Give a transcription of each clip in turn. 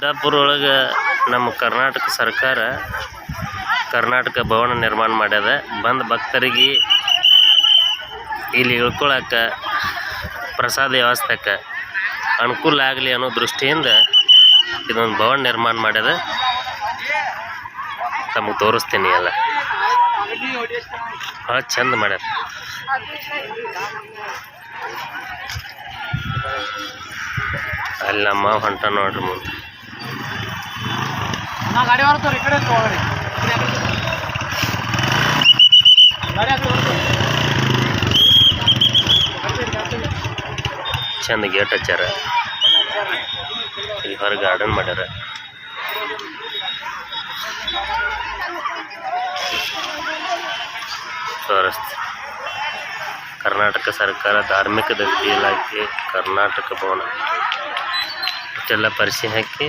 ಸಿದ್ದಾಪುರ ಒಳಗೆ ನಮ್ಮ ಕರ್ನಾಟಕ ಸರ್ಕಾರ ಕರ್ನಾಟಕ ಭವನ ನಿರ್ಮಾಣ ಮಾಡ್ಯದ. ಬಂದ ಭಕ್ತರಿಗೆ ಇಲ್ಲಿ ಇಳ್ಕೊಳಕ್ಕೆ ಪ್ರಸಾದ ವ್ಯವಸ್ಥೆಕ ಅನುಕೂಲ ಆಗಲಿ ಅನ್ನೋ ದೃಷ್ಟಿಯಿಂದ ಇದೊಂದು ಭವನ ನಿರ್ಮಾಣ ಮಾಡ್ಯದ. ತಮಗೆ ತೋರಿಸ್ತೀನಿ ಎಲ್ಲ. ಭಾಳ ಚಂದ ಮಾಡ್ಯಾರ. ಅಲ್ಲಿ ನಮ್ಮ ಹೊಂಟ ನೋಡ್ರಿ ಮುಂದೆ. ನಾ ಗಾಡಿ ಈ ಕಡೆ. ಚಂದ ಗೇಟ್ ಹಚ್ಚಾರ ಈ ಹೊರ ಗಾರ್ಡನ್ ಮಾಡ್ಯಾರ. ಫಾರೆಸ್ಟ್ ಕರ್ನಾಟಕ ಸರ್ಕಾರ ಧಾರ್ಮಿಕ ದತ್ತಿ ಇಲಾಖೆ ಕರ್ನಾಟಕ ಭವನ. ಇಷ್ಟೆಲ್ಲ ಪರಿಸಿ ಹಾಕಿ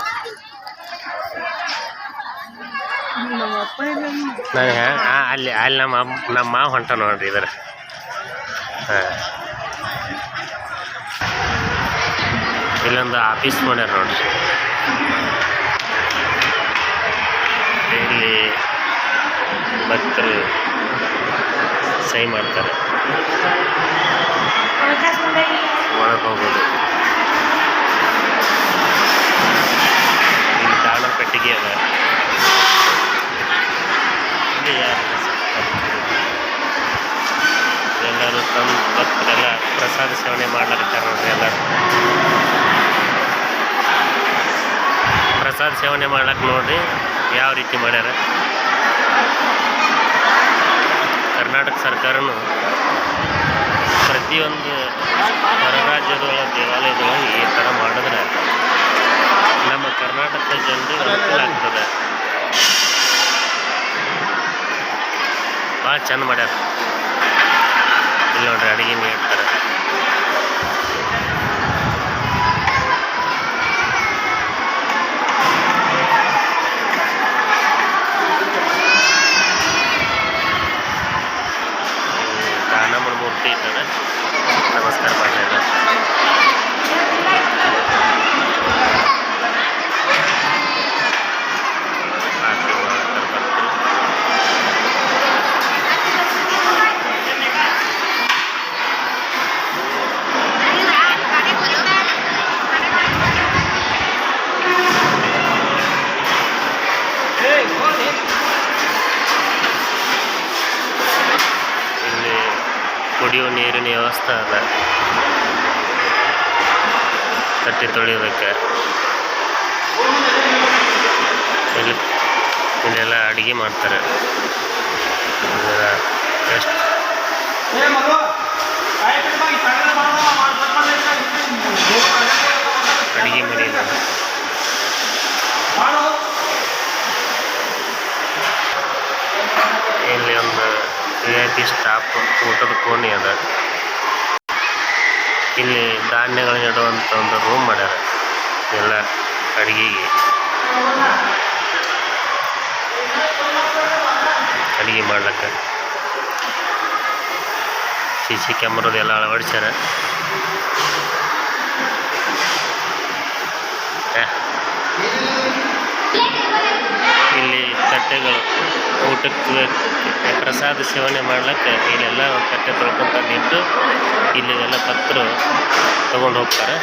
ನಾನು ಅಲ್ಲಿ ಅಲ್ಲಿ ನಮ್ಮ ನಮ್ಮ ಮಾವ ಹೊಂಟ ನೋಡ್ರಿ ಇದರ. ಹಾಂ. ಇಲ್ಲೊಂದು ಆಫೀಸ್ ಮಾಡ್ಯಾರ ನೋಡ್ರಿ. ಇಲ್ಲಿ ಭಕ್ತರು ಸಹಿ ಮಾಡ್ತಾರೆ. ಒಳಗೆ ಹೋಗೋದು ಇಲ್ಲಿ ದಾಣ ಪೆಟ್ಟಿಗೆ ಅದ ಇಲ್ಲಿ ಯಾರು ಎಲ್ಲರೂ ತಮ್ಮ ಭಕ್ತರೆಲ್ಲ ಪ್ರಸಾದ ಸೇವನೆ ಮಾಡ್ಲಾಕತ್ತಾರ ನೋಡ್ರಿ ಎಲ್ಲರೂ ಪ್ರಸಾದ ಸೇವನೆ ಮಾಡ್ಲಕ್ಕೆ ನೋಡ್ರಿ ಯಾವ ರೀತಿ ಮಾಡ್ಯಾರ. ಕರ್ನಾಟಕ ಸರ್ಕಾರನು ಪ್ರತಿಯೊಂದು ಹೊರ ರಾಜ್ಯದೊಳಗೆ ದೇವಾಲಯದೊಳಗೆ ಈ ಥರ ಮಾಡಿದ್ರೆ ನಮ್ಮ ಕರ್ನಾಟಕದ ಜನರಿಗೆ ಅನುಕೂಲ ಆಗ್ತದೆ. ಭಾಳ ಚೆಂದ ಮಾಡ್ಯಾರ. ಇಲ್ಲಿ ನೋಡ್ರಿ ಅಡುಗೆ ನೀಡ್ತಾರೆ Bye-bye. ಕುಡಿಯುವ ನೀರಿನ ವ್ಯವಸ್ಥೆ ಅದ. ತಟ್ಟಿ ತೊಳಿಯೋದಕ್ಕೆ ಇಲ್ಲಿ ಇಲ್ಲೆಲ್ಲ ಅಡುಗೆ ಮಾಡ್ತಾರೆ. ಎಷ್ಟು ಅಡುಗೆ ಮನೆ ಇದೆ. ಇಲ್ಲಿ ಒಂದು ಪಿ ಸ್ಟಾಪ್ ಊಟದ ಕೋಣೆ ಅದ. ಇಲ್ಲಿ ಧಾನ್ಯಗಳನ್ನ ಇಡುವಂಥ ಒಂದು ರೂಮ್ ಮಾಡ್ಯಾರ. ಎಲ್ಲ ಅಡುಗೆಗೆ. ಅಡಿಗೆ ಮಾಡ್ಲಿಕ್ಕೆ. ಸಿ ಸಿ ಕ್ಯಾಮ್ರದೆಲ್ಲ ಅಳವಡಿಸ್ಯಾರ ಆ. ಇಲ್ಲಿ ತಟ್ಟೆಗಳು ಊಟಕ್ಕೆ ಪ್ರಸಾದ ಸೇವನೆ ಮಾಡ್ಲಿಕ್ಕೆ ಇಲ್ಲೆಲ್ಲ ಒಂದು ತಟ್ಟೆ ತೊಳ್ಕೊಂತ ನಿಂತು ಇಲ್ಲಿ ಎಲ್ಲ ಭಕ್ತರು ತಗೊಂಡು ಹೋಗ್ತಾರೆ.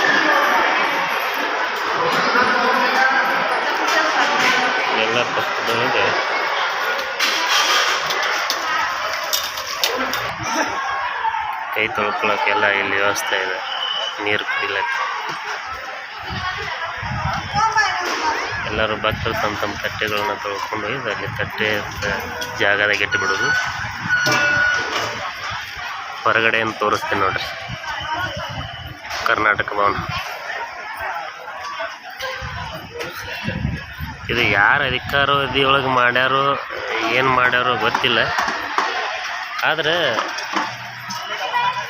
ಎಲ್ಲ ಭಕ್ತರಿಗೆ ಕೈ ತೊಳ್ಕೊಳಕ್ಕೆಲ್ಲ ಇಲ್ಲಿ ವ್ಯವಸ್ಥೆ ಇದೆ. ನೀರು ಕುಡಿಲಕ್ಕೆ. ಎಲ್ಲರೂ ಭಕ್ತರು ತಮ್ಮ ತಮ್ಮ ತಟ್ಟೆಗಳನ್ನ ತೊಳ್ಕೊಂಡು ಹೋಗಿ ಅಲ್ಲಿ ತಟ್ಟೆ ಜಾಗದಾಗ ಇಟ್ಟು ಬಿಡೋದು ಹೊರಗಡೆಯಿಂದ ತೋರಿಸ್ತೀನಿ ನೋಡ್ರಿ. ಕರ್ನಾಟಕ ಭವನ. ಇದು ಯಾರು ಅಧಿಕಾರವಧಿಯೊಳಗೆ ಮಾಡ್ಯಾರೋ, ಏನು ಮಾಡ್ಯಾರೋ ಗೊತ್ತಿಲ್ಲ. ಆದರೆ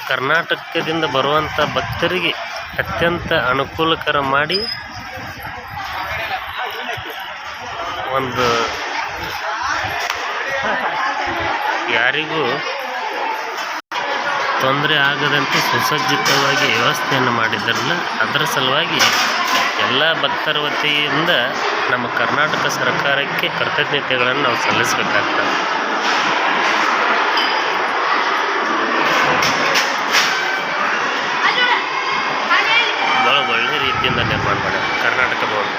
ಕರ್ನಾಟಕದಿಂದ ಬರುವಂಥ ಭಕ್ತರಿಗೆ ಅತ್ಯಂತ ಅನುಕೂಲಕರ ಮಾಡಿ ಒಂದು ಯಾರಿಗೂ ತೊಂದರೆ ಆಗದಂತೆ ಸುಸಜ್ಜಿತವಾಗಿ ವ್ಯವಸ್ಥೆಯನ್ನು ಮಾಡಿದ್ರಲ್ಲ, ಅದರ ಸಲುವಾಗಿ ಎಲ್ಲ ಭಕ್ತರ ವತಿಯಿಂದ ನಮ್ಮ ಕರ್ನಾಟಕ ಸರ್ಕಾರಕ್ಕೆ ಕೃತಜ್ಞತೆಗಳನ್ನು ನಾವು ಸಲ್ಲಿಸಬೇಕಾಗ್ತದೆ. ಭಾಳ ಒಳ್ಳೆ ರೀತಿಯಿಂದ ನಿರ್ಮಾಣ ಮಾಡ್ಯಾರ ಕರ್ನಾಟಕದವರು.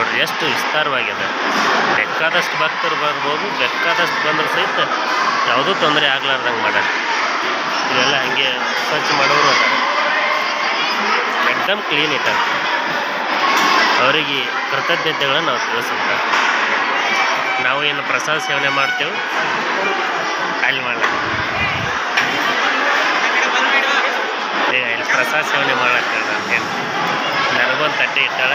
ನೋಡ್ರಿ, ಎಷ್ಟು ವಿಸ್ತಾರವಾಗಿದೆ. ಬೇಕಾದಷ್ಟು ಭಕ್ತರು ಬರ್ಬೋದು, ಬೇಕಾದಷ್ಟು ಬಂದರೂ ಸಹಿತ ಯಾವುದೂ ತೊಂದರೆ ಆಗ್ಲಾರ್ದಂಗೆ ಮಾಡ್ಯಾರ ಇವೆಲ್ಲ ಹಂಗೆ ಸ್ವಚ್ಛ ಮಾಡೋರು ಅದಾರೆ ಎಕ್ದಮ್ ಕ್ಲೀನ್ ಇಟ್ಟ ಅವರಿಗೆ ಕೃತಜ್ಞತೆಗಳನ್ನು ನಾವು ತಿಳಿಸುತ್ತೆ. ನಾವು ಏನು ಪ್ರಸಾದ ಸೇವನೆ ಮಾಡ್ತೇವೆ, ಅಲ್ಲಿ ಮಾಡ ಇಲ್ಲಿ ಪ್ರಸಾದ ಸೇವನೆ ಮಾಡಕ್ಕೆ ನಾನು ನನಗೊಂದು ತಟ್ಟೆ ಇಟ್ಟಾಳ.